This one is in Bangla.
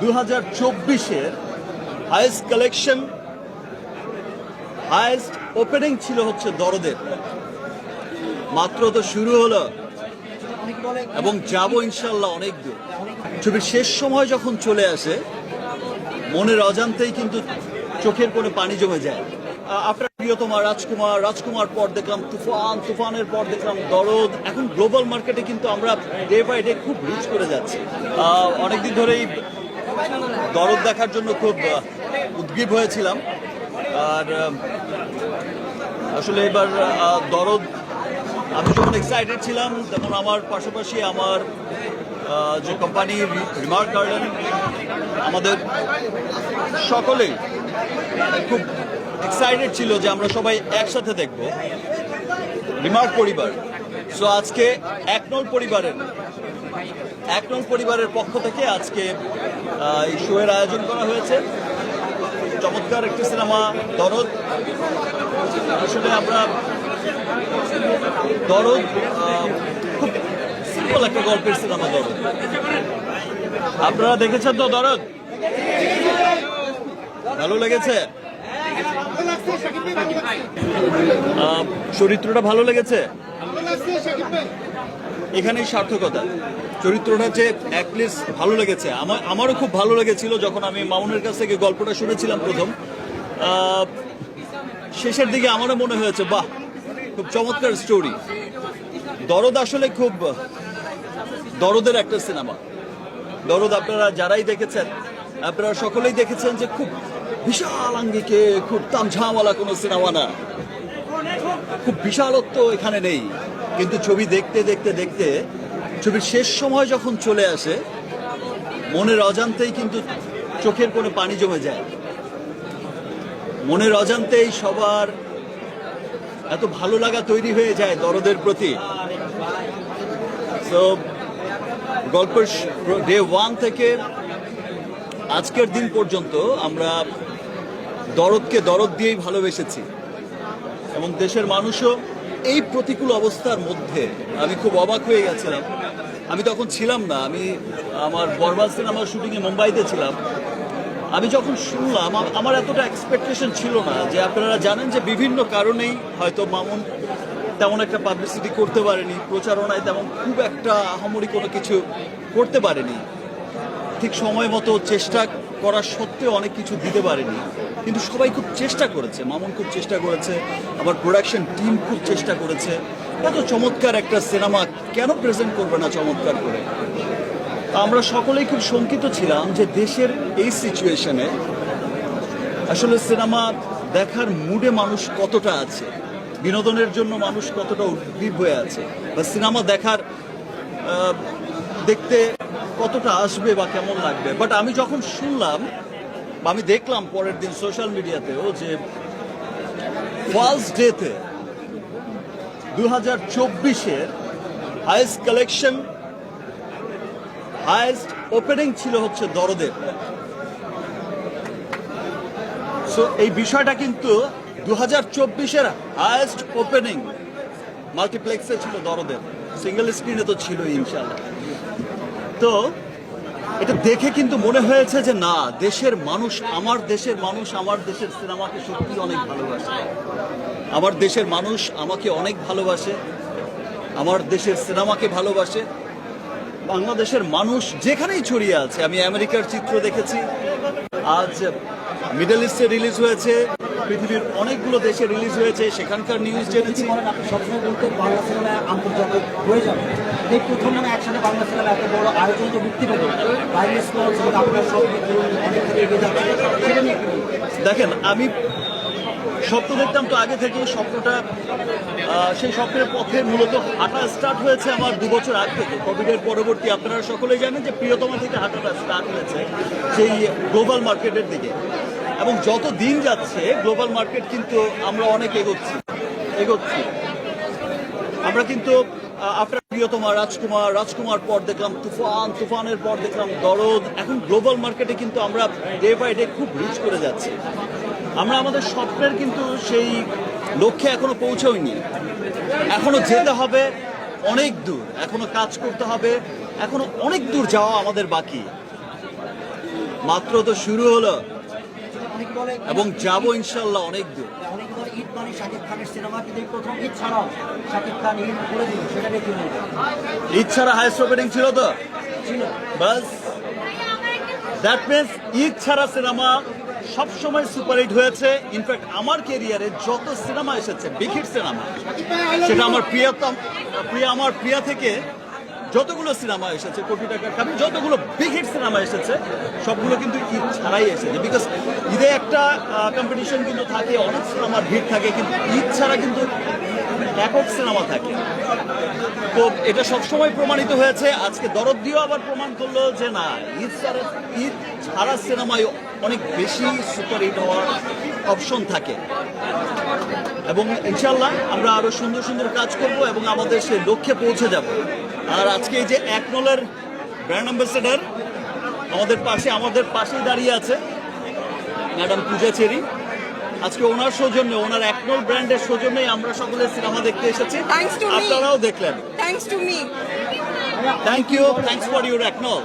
দু হাজার চব্বিশের হায়েস্ট কালেকশন হায়েস্ট ওপেনিং ছিল হচ্ছে দরদের। মাত্র তো শুরু হলো। এবং যাব ইনশাল্লাহ অনেক দূর। ছবির শেষ সময় যখন চলে আসে, মনের অজান্তেই কিন্তু চোখের কোণে পানি জমে যায়। আপনার প্রিয়তমা রাজকুমার রাজকুমার পর দেখলাম তুফান, তুফানের পর দেখলাম দরদ। এখন গ্লোবাল মার্কেটে কিন্তু আমরা ডে বাই ডে খুব রিচ করে যাচ্ছি। অনেকদিন ধরেই দরদ দেখার জন্য খুব উদ্গ্রীব হয়েছিলাম। আর আসলে এবার দরদ, আমি যখন এক্সাইটেড ছিলাম, তখন আমার পাশাপাশি আমার যে কোম্পানি রিমার্ক গার্ডেন আমাদের সকলেই খুব এক্সাইটেড ছিল যে আমরা সবাই একসাথে দেখব। রিমার্ক পরিবার। সো আজকে একনল পরিবারের একনল পরিবারের পক্ষ থেকে আজকে এই শোয়ের আয়োজন করা হয়েছে। চমৎকার একটি সিনেমা, দরদ। আসলে আমরা দরদ খুব সিম্পল একটা গল্পের সিনেমা দরদ। আপনারা দেখেছেন তো দরদ? ভালো লেগেছে? চরিত্রটা ভালো লেগেছে? এখানেই সার্থকতা। চরিত্রটা যে অ্যাটলিস্ট ভালো লেগেছে। আমার আমারও খুব ভালো লেগেছিল যখন আমি মামুনের কাছ থেকে গল্পটা শুনেছিলাম প্রথম। শেষের দিকে আমারও মনে হয়েছে, বাহ, খুব চমৎকার স্টোরি দরদ আসলে খুব, দরদের একটা সিনেমা। দরদ, আপনারা যারাই দেখেছেন, আপনারা সকলেই দেখেছেন যে খুব বিশাল আঙ্গিকে, খুব তামঝামওয়ালা কোনো সিনেমা না। খুব বিশালত্ব এখানে নেই। কিন্তু ছবি দেখতে দেখতে দেখতে ছবির শেষ সময় যখন চলে আসে, মনের অজান্তেই কিন্তু চোখের কোণে পানি জমে যায়। মনের অজান্তেই সবার এত ভালো লাগা তৈরি হয়ে যায় দরদের প্রতি। তো গল্পের ডে ওয়ান থেকে আজকের দিন পর্যন্ত আমরা দরদকে দরদ দিয়েই ভালোবেসেছি। এবং দেশের মানুষও এই প্রতিকূল অবস্থার মধ্যে আমি খুব অবাক হয়ে গেছিলাম। আমি তখন ছিলাম না, আমি আমার বরবাদ সিনেমার শুটিংয়ে মুম্বাইতে ছিলাম। আমি যখন শুনলাম আমার এতটা এক্সপেকটেশন ছিল না যে আপনারা জানেন যে বিভিন্ন কারণেই হয়তো মামুন তেমন একটা পাবলিসিটি করতে পারেনি, প্রচারণায় তেমন খুব একটা আহামরি কোনো কিছু করতে পারেনি। ঠিক সময় মতো চেষ্টা করা সত্ত্বেও অনেক কিছু দিতে পারেনি। কিন্তু সবাই খুব চেষ্টা করেছে, মামুন খুব চেষ্টা করেছে, আবার প্রোডাকশন টিম খুব চেষ্টা করেছে। এত চমৎকার একটা সিনেমা কেন প্রেজেন্ট করবে না চমৎকার করে? আমরা সকলেই খুব শঙ্কিত ছিলাম যে দেশের এই সিচুয়েশনে আসলে সিনেমা দেখার মুডে মানুষ কতটা আছে, বিনোদনের জন্য মানুষ কতটা উদ্গ্রীব হয়ে আছে, বা সিনেমা দেখার দেখতে কতটা আসবে বা কেমন লাগবে। বাট আমি যখন শুনলাম আমি দেখলাম পরের দিন সোশ্যাল মিডিয়াতেও যে ফার্স্ট ডেতে দু হাজার চব্বিশের হায়েস্ট কালেকশন হায়েস্ট ওপেনিং ছিল হচ্ছে দরদের সো এই বিষয়টা কিন্তু দু হাজার চব্বিশের হায়েস্ট ওপেনিং মাল্টিপ্লেক্সে ছিল দরদের সিঙ্গেল স্ক্রিনে তো ছিল ইনশাল্লাহ তো এটা দেখে কিন্তু মনে হয়েছে যে না, দেশের মানুষ আমার দেশের মানুষ, আমার দেশের সিনেমাকে সত্যি অনেক ভালোবাসে। আমার দেশের মানুষ আমাকে অনেক ভালোবাসে, আমার দেশের সিনেমাকে ভালোবাসে। বাংলাদেশের মানুষ যেখানেই ছড়িয়ে আছে, আমি আমেরিকার চিত্র দেখেছি। আজ মিডল ইস্টে রিলিজ হয়েছে। পৃথিবীর অনেকগুলো দেশে রিলিজ হয়েছে, সেখানকার নিউজ জেনেছি। সবসময় বলতে বাংলা সিনেমা আন্তর্জাতিক হয়ে যাবে। এই প্রথম মানে একসাথে বাংলা সিনেমা এত বড় আয়োজন তো মুক্তি পেল বাইরে আপনার সব দেখেন, আমি স্বপ্ন দেখতাম তো আগে থেকে স্বপ্নটা সেই স্বপ্নের পথে মূলত হাঁটা স্টার্ট হয়েছে আমার দু বছর আগ থেকে। কোভিডের পরবর্তী আপনারা সকলেই জানেন যে প্রিয়তমা থেকে হাঁটাটা স্টার্ট হয়েছে সেই গ্লোবাল মার্কেটের দিকে। এবং যত দিন যাচ্ছে গ্লোবাল মার্কেট কিন্তু আমরা অনেক এগোচ্ছি এগোচ্ছি। আমরা কিন্তু আপনার প্রিয়তমা, রাজকুমার রাজকুমার পর দেখলাম তুফান, তুফানের পর দেখলাম দরদ। এখন গ্লোবাল মার্কেটে কিন্তু আমরা ডে বাই ডে খুব রিচ করে যাচ্ছি। আমরা আমাদের স্বপ্নের কিন্তু সেই লক্ষ্যে এখনও পৌঁছাইনি এখনও যেতে হবে অনেক দূর, এখনও কাজ করতে হবে, এখনও অনেক দূর যাওয়া আমাদের বাকি। মাত্র তো শুরু হলো। এবং যাব ইনশাল্লাহ অনেক দূর। ঈদ ছাড়া হাইস্ট ওপেনিং ছিল তো? বাস। দ্যাট মিনস ঈদ ছাড়া সিনেমা সবসময় সুপারহিট হয়েছে। ইনফ্যাক্ট আমার কেরিয়ারে যত সিনেমা এসেছে বিগ সিনেমা, সেটা আমার প্রিয়তম, প্রিয়া, আমার প্রিয়া থেকে যতগুলো সিনেমা এসেছে, কোটি টাকার কাপি যতগুলো বিগ হিট সিনেমা এসেছে, সবগুলো কিন্তু ঈদ ছাড়াই এসেছে। বিকজ ঈদে একটা কম্পিটিশন কিন্তু থাকে, অনেক সিনেমার ভিড় থাকে, কিন্তু ঈদ ছাড়া কিন্তু একক সিনেমা থাকে। তো এটা সবসময় প্রমাণিত হয়েছে। আজকে দরদ দিয়েও আবার প্রমাণ করল যে না, ঈদ ছাড়া ঈদ ছাড়া সিনেমায় অনেক বেশি সুপার সুপারহিট হওয়ার অপশন থাকে। এবং ইনশাল্লাহ আমরা আরও সুন্দর সুন্দর কাজ করব এবং আমাদের সেই লক্ষ্যে পৌঁছে যাব। আর আজকে এই যে একনলের ব্র্যান্ড অ্যাম্বাসেডার আমাদের পাশে আমাদের পাশেই দাঁড়িয়ে আছে ম্যাডাম পূজা চেরি। আজকে ওনার সৌজন্যে ওনার একনল ব্র্যান্ডের সৌজন্যেই আমরা সকলে সিনেমা দেখতে এসেছি. আপনারাও দেখলেন। To me thank you thanks for your একনল